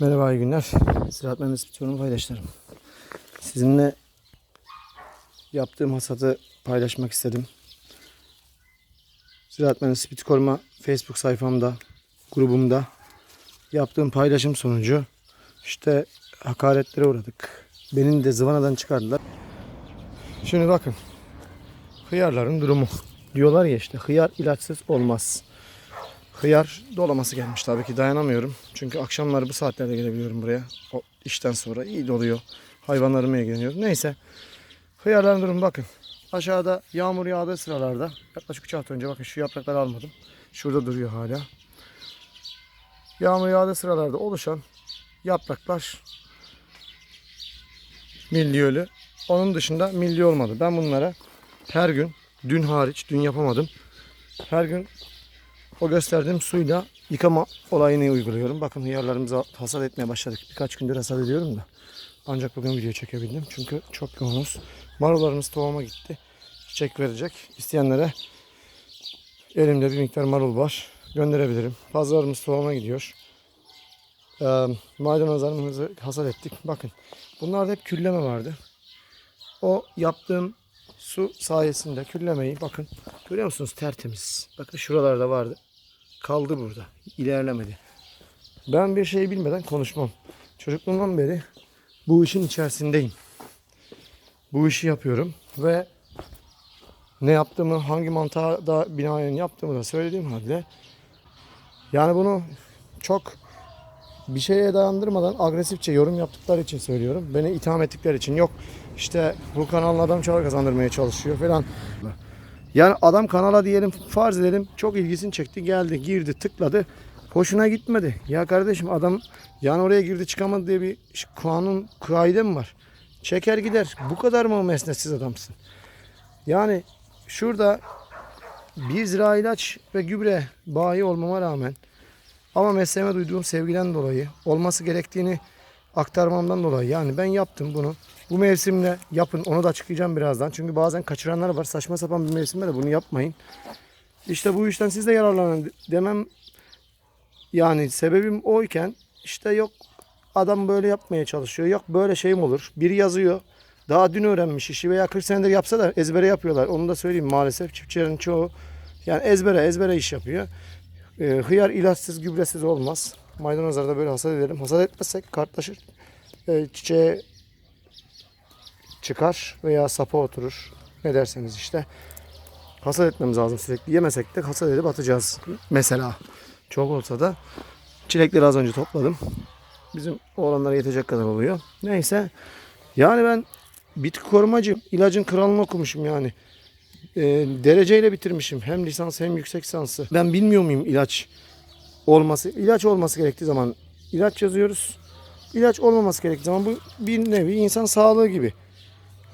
Merhaba iyi günler. Ziraat Mühendisi Bitiyorum paydaşlarım. Sizinle yaptığım hasadı paylaşmak istedim. Ziraat Mühendisi Bitki Koruma Facebook sayfamda, grubumda yaptığım paylaşım sonucu işte hakaretlere uğradık. Beni de zıvanadan çıkardılar. Şimdi bakın. Hıyarların durumu. Diyorlar ya işte hıyar ilaçsız olmaz. Hıyar dolaması gelmiş tabii ki dayanamıyorum. Çünkü akşamları bu saatlerde gelebiliyorum buraya. O işten sonra iyi doluyor. Hayvanlarımla ilgileniyorum. Neyse. Hıyarların durumu bakın. Aşağıda yağmur yağdığı sıralarda yaklaşık 3 hafta önce bakın şu yaprakları almadım. Şurada duruyor hala. Yağmur yağdığı sıralarda oluşan yapraklar milli ölü. Onun dışında milli olmadı. Ben bunlara her gün dün hariç dün yapamadım. Her gün o gösterdiğim suyla yıkama olayını uyguluyorum. Bakın hıyarlarımıza hasat etmeye başladık. Birkaç gündür hasat ediyorum da. Ancak bugün video çekebildim. Çünkü çok yoğunuz. Marullarımız tohuma gitti. Çiçek verecek. İsteyenlere elimde bir miktar marul var. Gönderebilirim. Fazlalarımız tohuma gidiyor. Ee, maydanozlarımızı hasat ettik. Bakın bunlarda hep külleme vardı. O yaptığım su sayesinde küllemeyi bakın görüyor musunuz tertemiz. Bakın şuralarda vardı. Kaldı burada. İlerlemedi. Ben bir şey bilmeden konuşmam. Çocukluğumdan beri bu işin içerisindeyim. Bu işi yapıyorum ve ne yaptığımı, hangi mantığa da binaen yaptığımı da söylediğim halde yani bunu çok bir şeye dayandırmadan agresifçe yorum yaptıkları için söylüyorum. Beni itham ettikleri için yok işte bu kanalın adam çağır kazandırmaya çalışıyor falan. Yani adam kanala diyelim farz edelim çok ilgisini çekti geldi girdi tıkladı hoşuna gitmedi. Ya kardeşim adam yani oraya girdi çıkamadı diye bir kanun kaide mi var? Çeker gider. Bu kadar mı mesnetsiz adamsın? Yani şurada bir zira ilaç ve gübre bayi olmama rağmen ama mesleğime duyduğum sevgiden dolayı olması gerektiğini aktarmamdan dolayı yani ben yaptım bunu. Bu mevsimle yapın onu da açıklayacağım birazdan. Çünkü bazen kaçıranlar var. Saçma sapan bir mevsimde de bunu yapmayın. İşte bu işten siz de yararlanın demem yani sebebim oyken işte yok adam böyle yapmaya çalışıyor. Yok böyle şey mi olur? Biri yazıyor. Daha dün öğrenmiş işi veya 40 senedir yapsa da ezbere yapıyorlar. Onu da söyleyeyim maalesef çiftçilerin çoğu yani ezbere ezbere iş yapıyor. Ee, hıyar ilaçsız gübresiz olmaz. Maydanozlarda böyle hasat edelim. Hasat etmezsek kartlaşır. Ee, çiçeğe çıkar veya sapa oturur. Ne derseniz işte. Hasat etmemiz lazım sürekli. Yemesek de hasat edip atacağız. Mesela. Çok olsa da çilekleri az önce topladım. Bizim oğlanlara yetecek kadar oluyor. Neyse. Yani ben bitki korumacıyım. İlacın kralını okumuşum yani. Ee, dereceyle bitirmişim. Hem lisans hem yüksek lisansı. Ben bilmiyor muyum ilaç olması? ilaç olması gerektiği zaman ilaç yazıyoruz. İlaç olmaması gerektiği zaman bu bir nevi insan sağlığı gibi.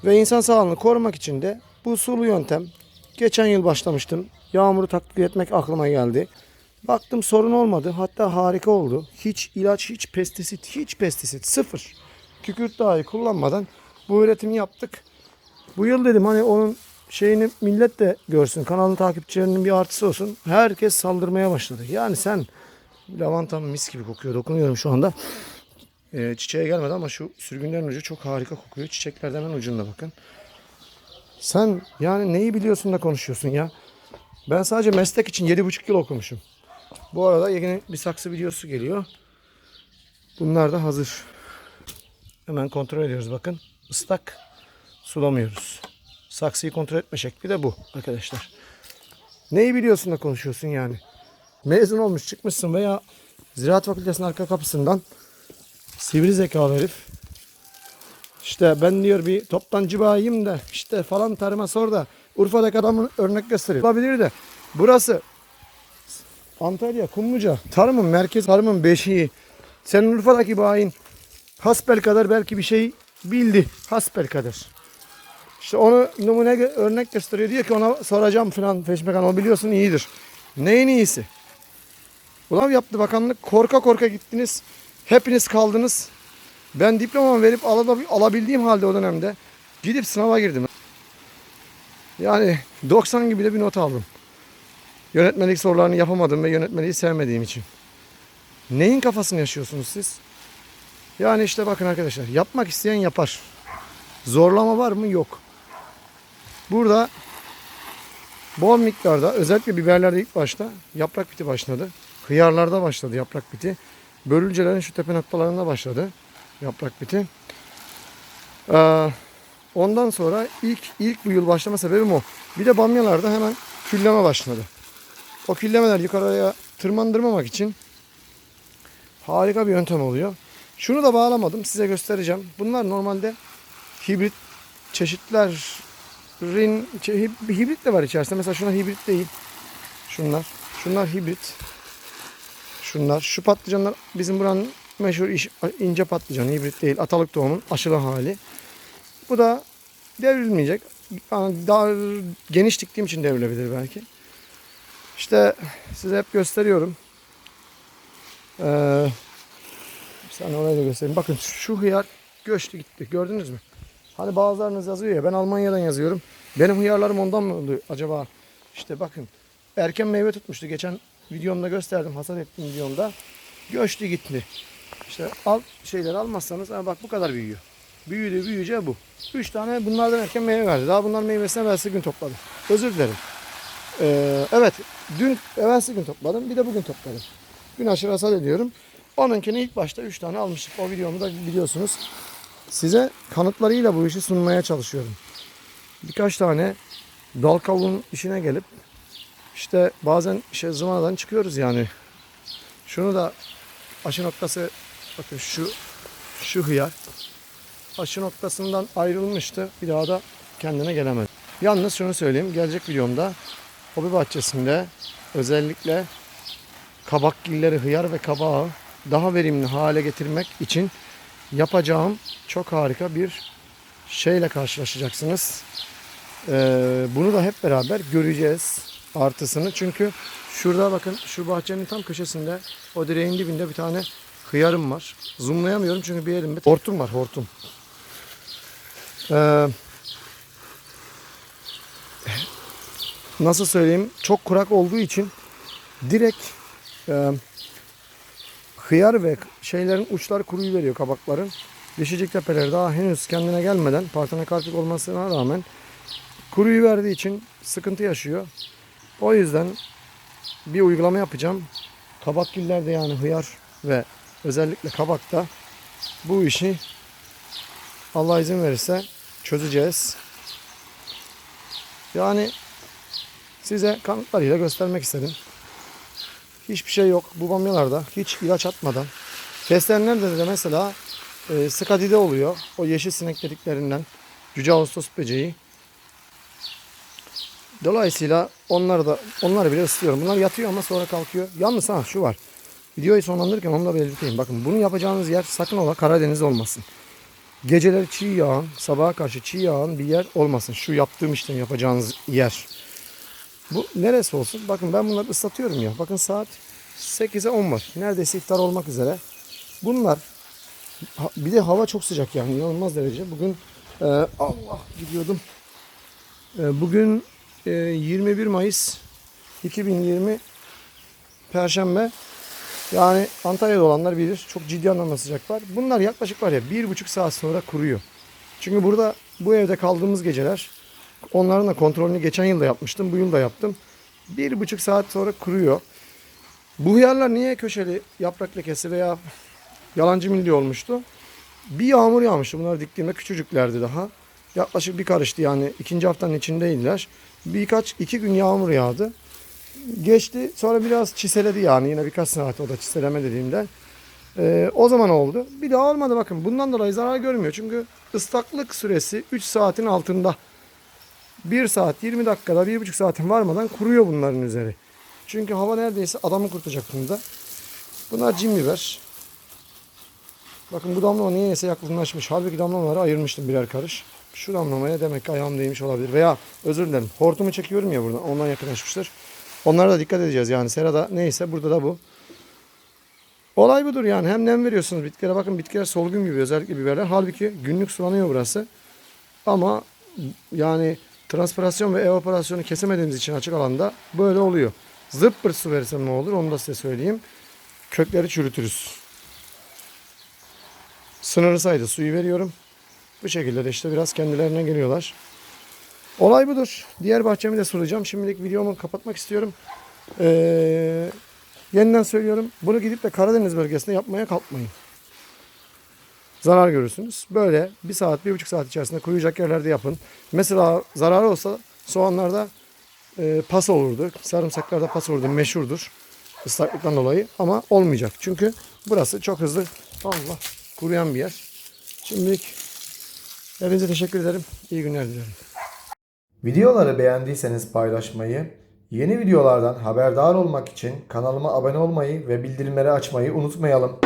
Ve insan sağlığını korumak için de bu sulu yöntem geçen yıl başlamıştım. Yağmuru taklit etmek aklıma geldi. Baktım sorun olmadı. Hatta harika oldu. Hiç ilaç, hiç pestisit, hiç pestisit sıfır. Kükürt dahi kullanmadan bu üretimi yaptık. Bu yıl dedim hani onun şeyini millet de görsün. Kanalın takipçilerinin bir artısı olsun. Herkes saldırmaya başladı. Yani sen lavantam mis gibi kokuyor. Dokunuyorum şu anda. Ee, çiçeğe gelmedi ama şu sürgünlerin ucu çok harika kokuyor. Çiçeklerden hemen ucunda bakın. Sen yani neyi biliyorsun da konuşuyorsun ya. Ben sadece meslek için 7,5 yıl okumuşum. Bu arada yine bir saksı videosu geliyor. Bunlar da hazır. Hemen kontrol ediyoruz bakın. Islak sulamıyoruz. Saksıyı kontrol etme şekli de bu arkadaşlar. Neyi biliyorsun da konuşuyorsun yani. Mezun olmuş çıkmışsın veya Ziraat Fakültesi'nin arka kapısından sivri zekalı herif. İşte ben diyor bir toptancı bayiyim de işte falan tarıma sor da Urfa'daki adamın örnek gösteriyor. Olabilir de burası Antalya, Kumluca. Tarımın merkez, tarımın beşiği. Senin Urfa'daki bayin hasbel kadar belki bir şey bildi. Hasbel kadar. İşte onu numune örnek gösteriyor. Diyor ki ona soracağım falan Feşmekan o biliyorsun iyidir. Neyin iyisi? Ulan yaptı bakanlık. Korka korka gittiniz. Hepiniz kaldınız. Ben diplomamı verip alab- alabildiğim halde o dönemde gidip sınava girdim. Yani 90 gibi de bir not aldım. Yönetmelik sorularını yapamadım ve yönetmeliği sevmediğim için. Neyin kafasını yaşıyorsunuz siz? Yani işte bakın arkadaşlar yapmak isteyen yapar. Zorlama var mı? Yok. Burada bol miktarda özellikle biberlerde ilk başta yaprak biti başladı. Hıyarlarda başladı yaprak biti. Börülcelerin şu tepe noktalarında başladı yaprak biti. Ee, ondan sonra ilk ilk bu yıl başlama sebebim o. Bir de bamyalarda hemen külleme başladı. O küllemeler yukarıya tırmandırmamak için harika bir yöntem oluyor. Şunu da bağlamadım size göstereceğim. Bunlar normalde hibrit çeşitlerin çe- hib- hibrit de var içerisinde. Mesela şunlar hibrit değil. Şunlar. Şunlar hibrit. Şunlar. Şu patlıcanlar bizim buranın meşhur iş, ince patlıcan hibrit değil. Atalık tohumun aşılı hali. Bu da devrilmeyecek. Yani daha geniş diktiğim için devrilebilir belki. İşte size hep gösteriyorum. Ee, bir saniye orayı da göstereyim. Bakın şu hıyar göçtü gitti. Gördünüz mü? Hani bazılarınız yazıyor ya ben Almanya'dan yazıyorum. Benim hıyarlarım ondan mı oldu acaba? İşte bakın erken meyve tutmuştu. Geçen videomda gösterdim. Hasat ettiğim videomda. Göçtü gitti. İşte alt şeyleri almazsanız ha bak bu kadar büyüyor. Büyüdü büyüyece bu. Üç tane bunlardan erken meyve verdi. Daha bunlar meyvesini evvelsi gün topladım. Özür dilerim. Ee, evet dün evvelsi gün topladım. Bir de bugün topladım. Gün aşırı hasat ediyorum. Onunkini ilk başta 3 tane almıştık. O videomu da biliyorsunuz. Size kanıtlarıyla bu işi sunmaya çalışıyorum. Birkaç tane dal kavuğun işine gelip işte bazen zıvanadan çıkıyoruz yani. Şunu da aşı noktası bakın şu şu hıyar aşı noktasından ayrılmıştı. Bir daha da kendine gelemedi. Yalnız şunu söyleyeyim. Gelecek videomda hobi bahçesinde özellikle kabakgilleri, hıyar ve kabağı daha verimli hale getirmek için yapacağım çok harika bir şeyle karşılaşacaksınız. Ee, bunu da hep beraber göreceğiz artısını. Çünkü şurada bakın şu bahçenin tam köşesinde o direğin dibinde bir tane hıyarım var. Zoomlayamıyorum çünkü bir elimde hortum var hortum. Ee, nasıl söyleyeyim çok kurak olduğu için direkt e, hıyar ve şeylerin uçları kuruyu veriyor kabakların. Yeşilcik tepeleri daha henüz kendine gelmeden partenekarpik olmasına rağmen kuruyu verdiği için sıkıntı yaşıyor. O yüzden bir uygulama yapacağım. Kabakgillerde yani hıyar ve özellikle kabakta bu işi Allah izin verirse çözeceğiz. Yani size kanıtlarıyla göstermek istedim. Hiçbir şey yok. Bu bamyalarda hiç ilaç atmadan. Fesleğenlerde de mesela e, skadide oluyor. O yeşil sinek dediklerinden. Cüce Ağustos böceği. Dolayısıyla onları da onları bile ısıtıyorum. Bunlar yatıyor ama sonra kalkıyor. Yalnız ha şu var. Videoyu sonlandırırken onu da belirteyim. Bakın bunu yapacağınız yer sakın ola Karadeniz olmasın. Geceleri çiğ yağan, sabaha karşı çiğ yağan bir yer olmasın. Şu yaptığım işlemi yapacağınız yer. Bu neresi olsun? Bakın ben bunları ıslatıyorum ya. Bakın saat 8'e 10 var. Neredeyse iftar olmak üzere. Bunlar bir de hava çok sıcak yani inanılmaz derece. Bugün e, Allah gidiyordum. E, bugün 21 Mayıs 2020 Perşembe. Yani Antalya'da olanlar bilir. Çok ciddi anlamda sıcak var. Bunlar yaklaşık var ya bir buçuk saat sonra kuruyor. Çünkü burada bu evde kaldığımız geceler onların da kontrolünü geçen yıl da yapmıştım. Bu yıl da yaptım. Bir buçuk saat sonra kuruyor. Bu hıyarlar niye köşeli yaprak lekesi veya yalancı milli olmuştu? Bir yağmur yağmıştı. Bunlar diktiğimde küçücüklerdi daha. Yaklaşık bir karıştı yani ikinci haftanın içindeydiler. Birkaç iki gün yağmur yağdı. Geçti sonra biraz çiseledi yani yine birkaç saat o da çiseleme dediğimde. Ee, o zaman oldu. Bir daha olmadı bakın. Bundan dolayı zarar görmüyor. Çünkü ıslaklık süresi 3 saatin altında. 1 saat 20 dakikada 1,5 saatin varmadan kuruyor bunların üzeri. Çünkü hava neredeyse adamı kurtacak bunda. Bunlar cin biber. Bakın bu damlama niyeyse yakınlaşmış. Halbuki damlamaları ayırmıştım birer karış. Şu damlamaya demek ki ayağım değmiş olabilir. Veya özür dilerim. Hortumu çekiyorum ya buradan. Ondan yakınlaşmıştır. Onlara da dikkat edeceğiz yani. Serada neyse burada da bu. Olay budur yani. Hem nem veriyorsunuz bitkilere. Bakın bitkiler solgun gibi özellikle biberler. Halbuki günlük sulanıyor burası. Ama yani transpirasyon ve evaporasyonu kesemediğimiz için açık alanda böyle oluyor. Zırt pırt su verirsem ne olur onu da size söyleyeyim. Kökleri çürütürüz. Sınırlı sayıda suyu veriyorum. Bu şekilde de işte biraz kendilerine geliyorlar. Olay budur. Diğer bahçemi de sulayacağım. Şimdilik videomu kapatmak istiyorum. Ee, yeniden söylüyorum. Bunu gidip de Karadeniz bölgesinde yapmaya kalkmayın. Zarar görürsünüz. Böyle bir saat, bir buçuk saat içerisinde kuruyacak yerlerde yapın. Mesela zararı olsa soğanlarda e, pas olurdu. Sarımsaklarda pas olurdu. Meşhurdur. Islaklıktan dolayı. Ama olmayacak. Çünkü burası çok hızlı Allah kuruyan bir yer. Şimdilik hepinize teşekkür ederim. İyi günler dilerim. Videoları beğendiyseniz paylaşmayı, yeni videolardan haberdar olmak için kanalıma abone olmayı ve bildirimleri açmayı unutmayalım.